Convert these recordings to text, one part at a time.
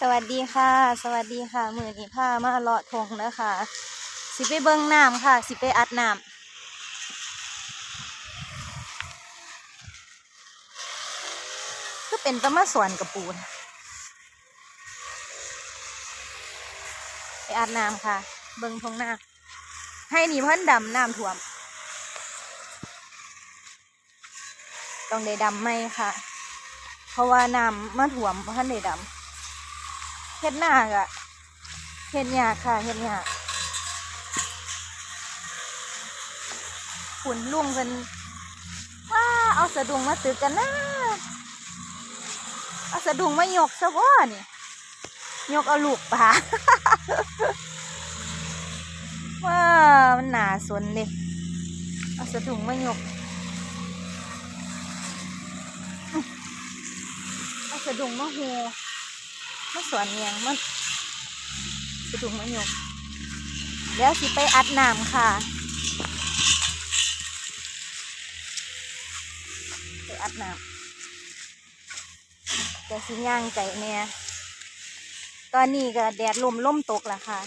สวัสดีค่ะ สวัสดีค่ะ มือนี้พามาเลาะทงนะคะ สิไปเบิ้งน้ำค่ะ สิไปอัดน้ำก็เป็นตะมาสวนกับปูนไปอัดน้ำค่ะ เบิ้งทงหน้า ให้หนีพันดำน้ำท่วม ต้องได้ดำไหมค่ะ เพราะว่าน้ำมาถ่วมพันได้ดำเฮ็ดหน้ากะเฮ็ดยากค่ะเฮ็ดยากขุนลุงเพิ่นว่าเอาสะดุงมาตึกกันนะเอาสะดุงมายกซะบ่นี่ยกเอาลูกปลาว่ามันหนาสนเลยเอาสะดุงมายก เอาสะดุงมะฮูมะสวนเนียงมันสะดุงมะหยกแล้วสิไปอัดน้ำค่ะ ไปอัดน้ำแต่สิย่างใจเนี่ยตอนนี้ก็แดดลมล่มตกแล้วค่ะ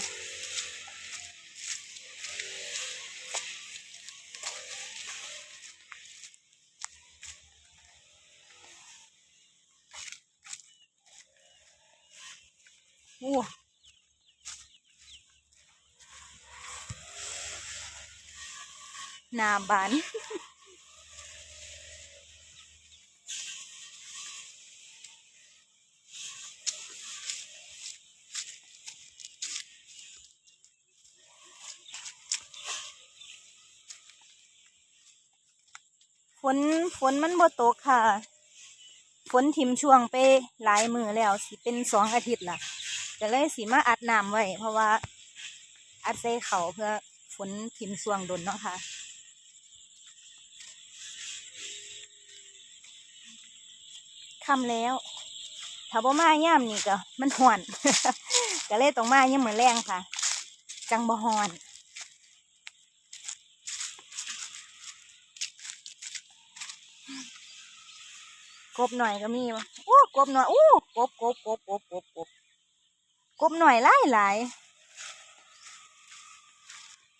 อ้หนาบานฝนฝนมันบ่ตกค่ะ ฝนทิมช่วงไปหลายมือแล้ว สิเป็นสองอาทิตย์ละ ก็เลยสิมาอัดน้ำไว้ เพราะว่าอัดใส่เขาเพื่อฝนทิมช่วงดนเนาะค่ะคำแล้ว ถ้าบ่มาย่ามนี่ก็มันห่อนก็เลยต้องมาย่ามเหมือนแรงค่ะ จังบ่ห่อนกบหน่อยก็มีวะโอ้กบหน่อยโอ้กบกบกบกบกบกบ กบหน่อยหลายหลาย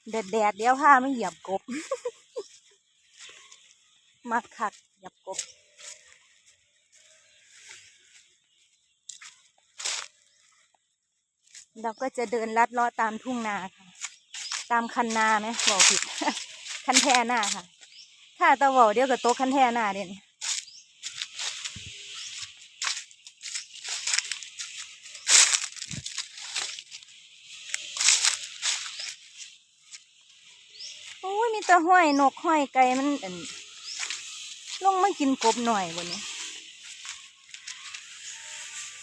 แดดแดดเดี๋ยวพาไม่เหยียบกบ มักคักเหยียบกบเราก็จะเดินลัดเลาะตามทุ่งนาค่ะ ตามคันนาไหมบอกผิด คันแท่นาค่ะ ถ้าตะวาเดี๋ยวกับโต๊ะคันแท่นาเดี๋ยวนี้ มีแต่ห้อยนกห้อยไก่มันอันลงมากินกบหน่อยบนนี้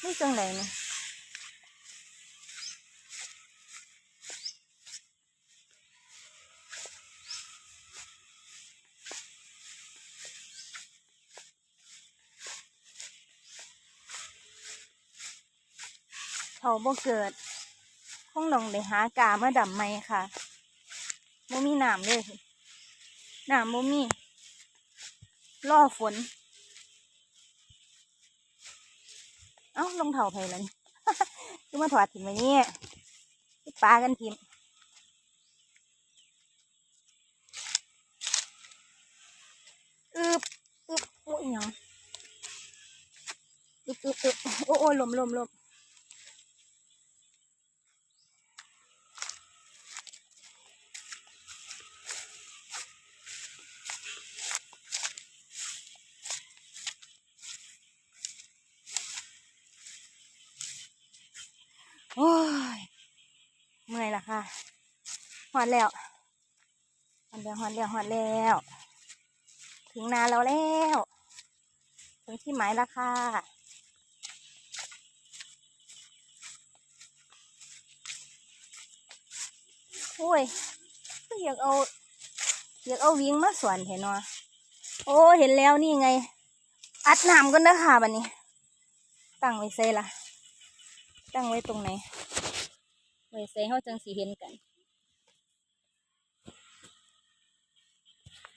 นี่จังไรเนี่ยเขาบ่เกิดคงลงได้หากาเมาดำไหมค่ะ บ่มีน้ำเลยน้ำบ่มีรอฝน เอ้าลงเท้าไผแล้วนี่คือมาถอดถิ่มไว้นี่ไปปลากันถิ่มอึบอึบโอ้ยหยังอึบอึบอึบโอ้โอ้ยลมลมลมโอ้ยเมื่อยละค่ะห อดแล้วหอดแล้วหอดแล้วหอดแล้ว ถึงนาเราแล้ว ถึงที่หมายแล้วค่ะโอ้ยก็อยากเอาอยากเอาวิ่งมาสวนเห็นเนาะโอ้เห็นแล้วนี่ไง อัดน้ำกันนะค่ะบันนี้ ตั้งไว้เซ่ละตั้งไว้ตรงไหนไว้เซ่เขาจังสีเห็นกัน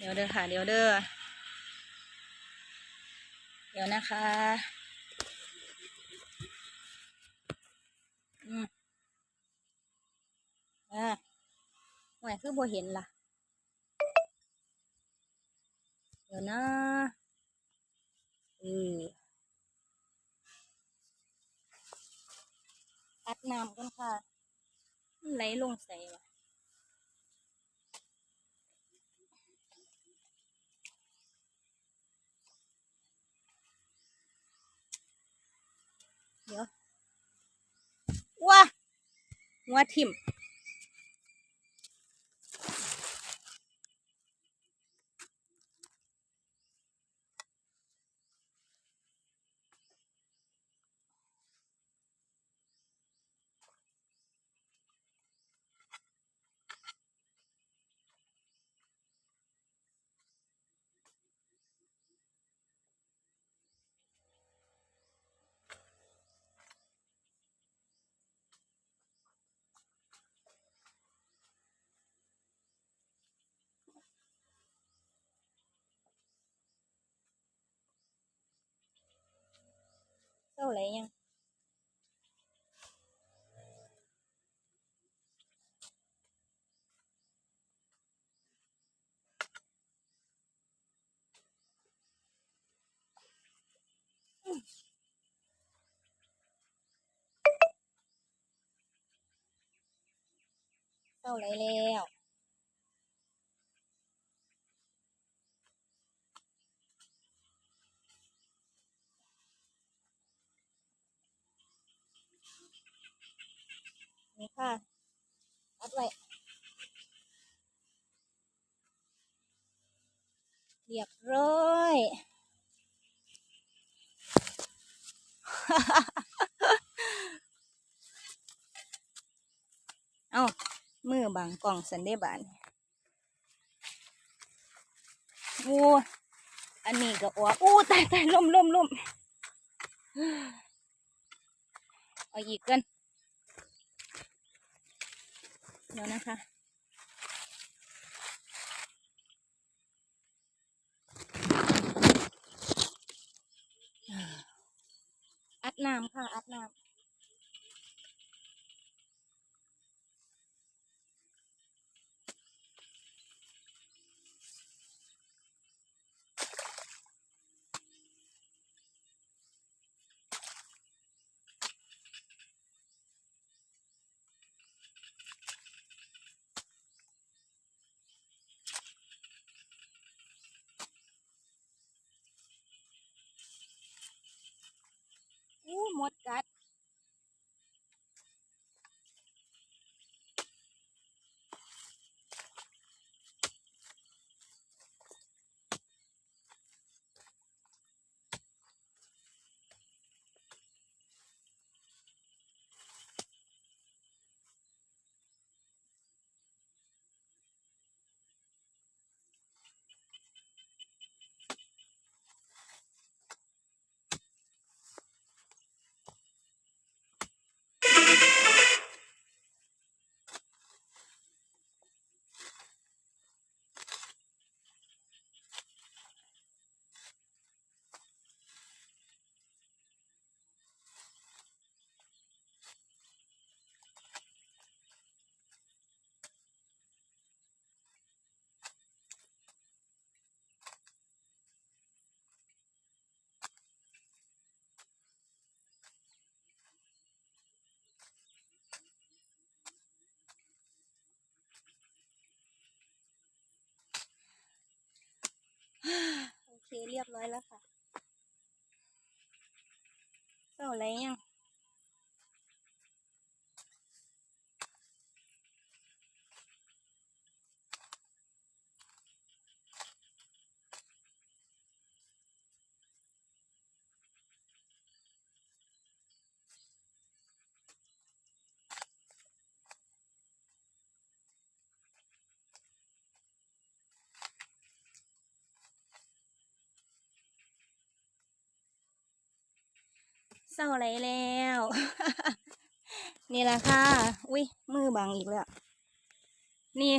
ดี๋ยวเด้อค่ะ เดี๋ยวเด้อ เดี๋ยวนะคะอืมอ่าหวยคือบ่เห็นล่ะ เดี๋ยวนะเอออัดน้ำกันค่ะไหลลงใส่วะเดี๋ยวว้า หัวทิ่ม เท่าไหรยัง เท่าไหรแล้ว นี่ค่ะอัดไว้เรียบร้อยเอ้ามือบางกล่องสันเดบานโอ้อันนี้ก็ออกอู้ตายตายล่มล่มล่มเอาอีกกัน เดี๋ยวนะคะ อัดน้ำค่ะ อัดน้ำ ดกัด โอเคเรียบร้อยแล้วค่ะเท่าไรยัง เศร้าไรแล้ว นี่แหละค่ะ อุ้ยมือบังอีกแล้ว นี่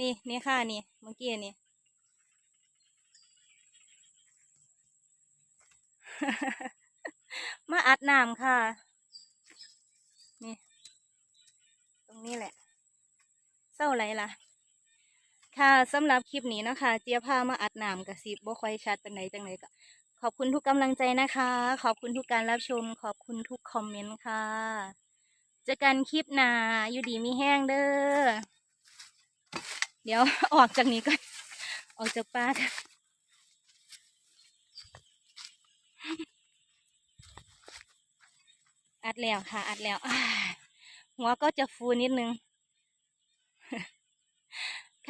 นี่นี่ค่ะนี่เมื่อกี้นี่มาอัดน้ำค่ะ นี่ ตรงนี้แหละ เศร้าไรล่ะ ค่ะสำหรับคลิปนี้นะคะ เจียพามาอัดน้ำกับสิบบ่ค่อยชัดเป็นไหนจังไหนก็ ขอบคุณทุกกำลังใจนะคะ ขอบคุณทุกการรับชม ขอบคุณทุกคอมเมนต์ค่ะ เจอกันคลิปหน้าอยู่ดีมีแห้งเด้อ เดี๋ยวออกจากนี้ก่อน ออกจากป้าอัดแล้วค่ะ อัดแล้วหัวก็จะฟูนิดนึง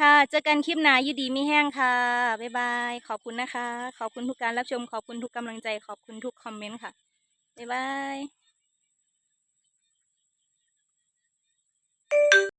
ค่ะเจอกันคลิปหน้ายูดีมีแห้งค่ะ บ๊ายบาย ขอบคุณนะคะ ขอบคุณทุกการรับชม ขอบคุณทุกกำลังใจ ขอบคุณทุกคอมเมนต์ค่ะ บ๊ายบาย